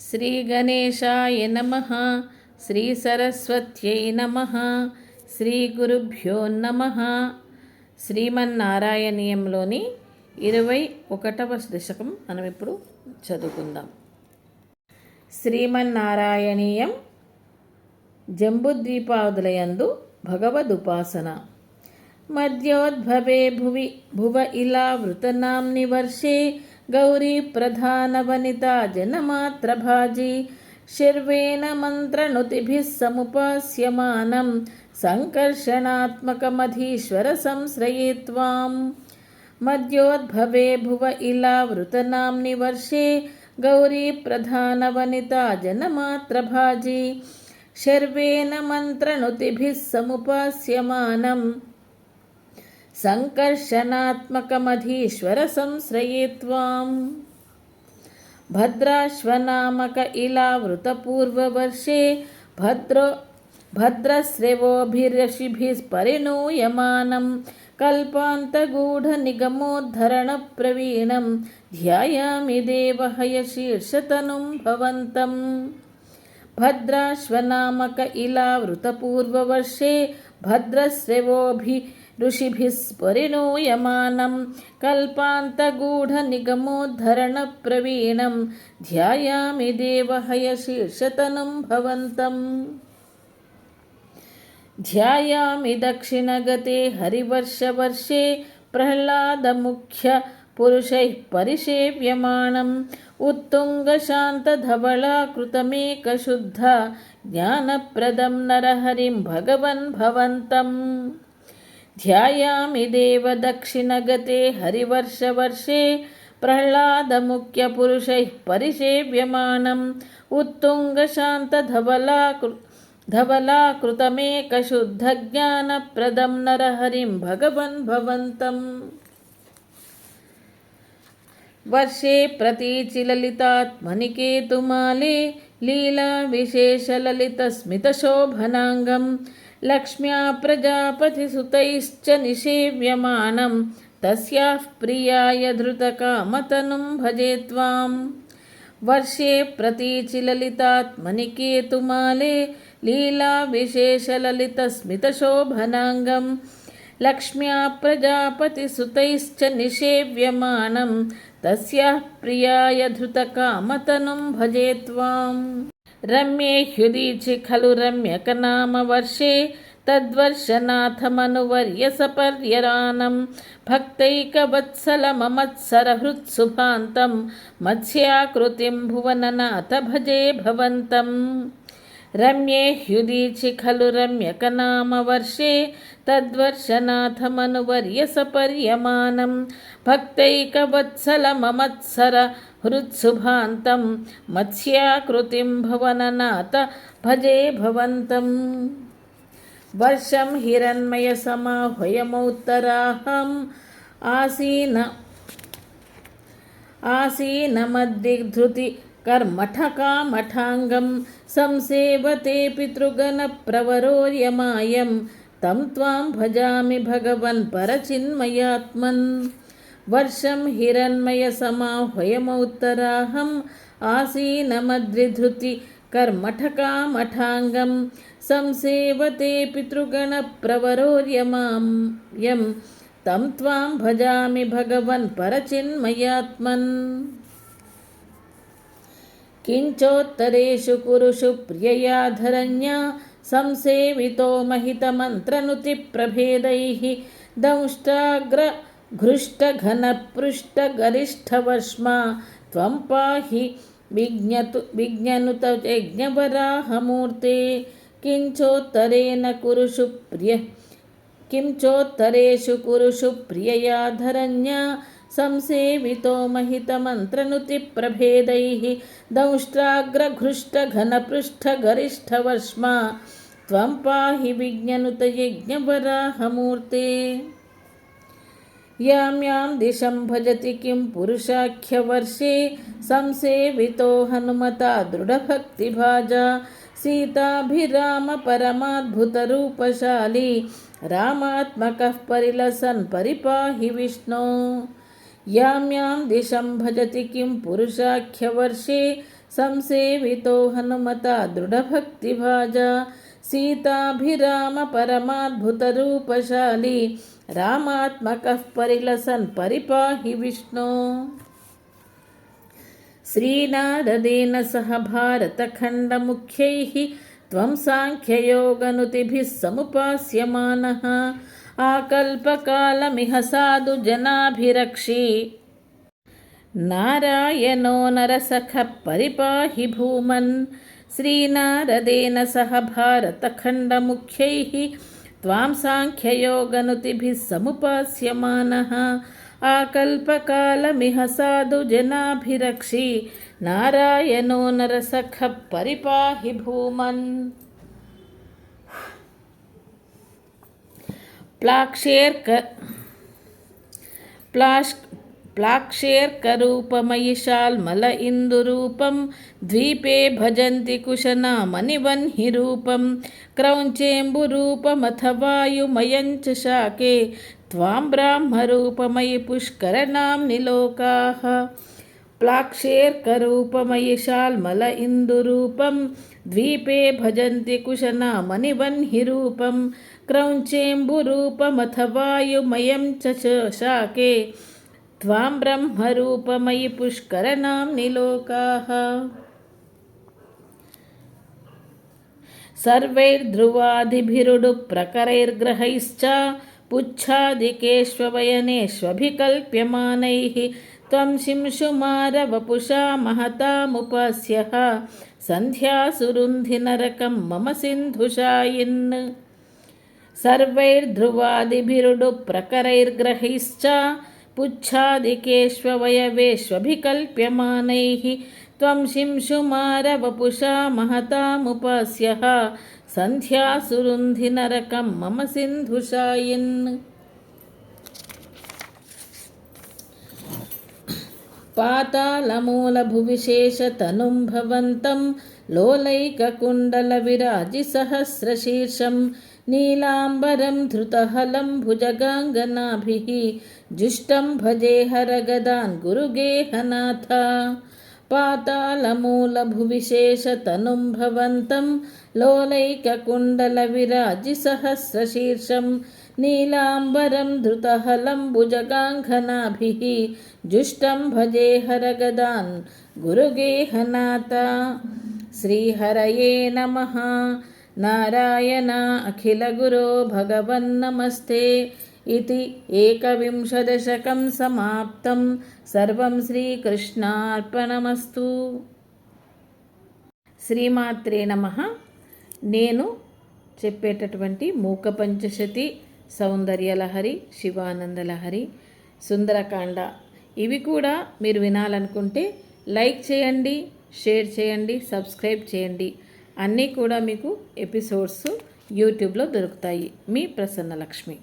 శ్రీ గణేశాయ నమ. శ్రీసరస్వత్యై నమ. శ్రీగురుభ్యో నమ. శ్రీమన్నారాయణీయంలోని ఇరవై ఒకటవ దశకం మనం ఇప్పుడు చదువుకుందాం. శ్రీమన్నారాయణీయం జంబుద్వీపాదులయందు భగవదుపాసన మధ్యోద్భవే భువి భువ ఇలా వృతనాం నివర్షే గౌరీ ప్రధానవనితా జనమాత్రభాజీ శర్వేణ మంత్రనుతిభిः సముపాస్యమానం సంకర్షణాత్మకమధీశ్వర సంశ్రయే త్వాం మధ్యోద్భవే భువ ఇలా వృతనాంని వర్షే గౌరీ ప్రధానవనితా జనమాత్రభాజీ శర్వేణ మంత్రనుతిభిः సముపాస్యమానం సంకర్షణాత్మకమధీశ్వర సంశ్రయే త్వాం భద్రాశ్వనామక ఇలావృతపూర్వవర్షే భద్రో భద్రశ్రవోభిరషిభిः పరిణూయమానం कल्पान्तगूढनिगमोद्धरणप्रवीणं ध्यायामि देवहयशीर्षतनुं भवन्तम् भद्राश्वनामक इलावृतपूर्ववर्षे भद्रश्रवोभि ऋषिभिः परिणूयमानं कल्पान्तगूढनिगमोद्धरणप्रवीणं ध्यायामि देवहयशीर्षतनुं भवन्तम् ध्यायामि दक्षिणगते हरिवर्षवर्षे प्रह्लादमुख्यपुरुषैः परिसेव्यमाणम् उत्तुङ्गशान्तधवलाकृतमेकशुद्धा ज्ञानप्रदं नरहरिं भगवन् भवन्तम् ध्यायामि देव दक्षिणगते हरिवर्षवर्षे प्रह्लादमुख्यपुरुषैः परिसेव्यमाणम् उत्तुङ्गशान्तधवलाकृ धवलाकृतमेकशुद्धज्ञानप्रदं नरहरिं भगवन् भवन्तम् वर्षे प्रतीचिललितात्मनिकेतुमाले लीलाविशेषललितस्मितशोभनाङ्गं लक्ष्म्या प्रजापतिसुतैश्च निषेव्यमानं तस्याः प्रियाय धृतकामतनुं भजे त्वाम्। वर्षे प्रतीचिललितात्मनिकेतुमाले लीलाविशेषललितस्मितशोभनाङ्गं लक्ष्म्या प्रजापतिसुतैश्च निषेव्यमानं तस्याः प्रियाय धृतकामतनुं भजे त्वाम्। రమ్యే హ్యుదీచి ఖలు రమ్యకనామవర్షే తద్వర్షనాథమనువర్య సపర్యరానం. భక్తైకవత్సలమమత్సరహృత్సుభాంతం మత్స్యాకృతిం భువననాథ భజే భవంతం. రమ్యే హ్యుదీచి ఖలు రమ్యకనామవర్షే తద్వర్షనాథమనువర్య సపర్యమానం. భక్తైకవత్సలమమత్సర हृत्सुभान्तं मत्स्याकृतिं भुवननाथ भजे भवन्तम्। वर्षं हिरण्मयसमाह्वयमोत्तराहम्। आसीन आसीनमद्दिग्धृति कर्मठकामठाङ्गं संसेवते पितृगणप्रवरोर्यमायं तं त्वां भजामि भगवन् परचिन्मयात्मन्। वर्षं हिरण्मयसमाह्वयमोत्तराहम् आसीनमद्रिधृति कर्मठकामठाङ्गं संसेवते पितृगणप्रवरोर्यमां यं तं त्वां भजामि भगवन् परचिन्मयात्मन्। किञ्चोत्तरेषु कुरुषु प्रिययाधरण्या संसेवितो महितमन्त्रनुतिप्रभेदैः दंष्टाग्रघृष्टघनपृष्ठगरिष्ठवर्ष्मा त्वं पाहि विज्ञतु विज्ञनुत यज्ञवराहमूर्ते किञ्चोत्तरेण कुरुषु प्रिय किञ्चोत्तरेषु कुरुषु प्रिययाधरण्या संसेवितो महितमन्त्रनुतिप्रभेदैः दंष्ट्राग्रघृष्टघनपृष्ठगरिष्ठवर्ष्मा त्वं पाहि विज्ञनुत यज्ञवराहमूर्ते यां यां दिशं भजति किं पुरुषाख्यवर्षे संसेवितो हनुमता दृढभक्तिभाजा सीताभिरामपरमाद्भुतरूपशाली रामात्मकः परिलसन् परिपाहि विष्णो। यां यां दिशं भजति किं पुरुषाख्यवर्षे संसेवितो हनुमता दृढभक्तिभाजा సీతాభిరామ పరమాద్భుతరూపశాలి రామాత్మక పరిలసన్ పరిపాహి విష్ణు. శ్రీనారదేన సహ భారతఖండముఖ్యై త్వం సాంఖ్యయోగనుతిభిः సముపాస్యమానः ఆకల్పకాలమిహ సాధు జనాభిరక్షి. నారాయణో నరసఖ పరిపాహి భూమన్. श्रीनारदेन सह भारतखण्डमुख्यैः त्वां साङ्ख्ययोगनुतिभिः समुपास्यमानः। आकल्पकालमिह साधुजनाभिरक्षि नारायणो नरसखः परिपाहि भूमन्। प्लाक्षेर्क प्लाश् प्लाक्षेऽर्करूपमयिशाल्मल इन्दुरूपं द्वीपे भजन्ति कुशनामनिवह्निरूपं क्रौञ्चेम्बुरूपमथ वायुमयं च शाके त्वां ब्राह्मरूपमयि पुष्करनाम्नि लोकाः प्लाक्षेऽर्करूपमयि शाल्मल इन्दुरूपं द्वीपे भजन्ति कुशनामनिवह्निरूपं क्रौञ्चेम्बुरूपमथ वायुमयं च शाके त्वां ब्रह्मरूपमयि पुष्करनाम्निलोकाः सर्वैर्ध्रुवादिभिरुडुप्रकरैर्ग्रहैश्च पुच्छादिकेष्ववयनेष्वभिकल्प्यमानैः त्वं शिंशुमारवपुषा महतामुपास्यः सन्ध्यासुरुन्धिनरकं मम सिन्धुषायिन् सर्वैर्ध्रुवादिभिरुडुप्रकरैर्ग्रहैश्च पुच्छादिकेष्ववयवेष्वभिकल्प्यमानैः त्वं शिंशुमारवपुषा महतामुपास्यः सन्ध्यासुरुन्धिनरकं मम सिन्धुषायिन् पातालमूलभुविशेषतनुं भवन्तं लोलैककुण्डलविराजिसहस्रशीर्षं नीलाम्बरं धृतहलं भुजगाङ्गनाभिः जुष्टं भजे हरगदान् गुरुगेहनाथ पातालमूलभुविशेषतनुं भवन्तं लोलैककुण्डलविराजिसहस्रशीर्षं नीलाम्बरं धृतहलं भुजगाङ्घनाभिः जुष्टं भजे हरगदान् गुरुगेहनाथ श्रीहरये नमः नारायण अखिलगुरो भगवन्नमस्ते इति एकविंशदशकं समाप्तं सर्वं శ్రీకృష్ణార్పణమస్తు శ్రీమాత్రే నమ నేను చెప్పేటటువంటి మూక పంచశతి సౌందర్యలహరి శివానందలహరి సుందరకాండ ఇవి కూడా మీరు వినాలనుకుంటే లైక్ చేయండి షేర్ చేయండి సబ్స్క్రైబ్ చేయండి అన్నీ కూడా మీకు ఎపిసోడ్స్ యూట్యూబ్లో దొరుకుతాయి. మీ ప్రసన్న లక్ష్మి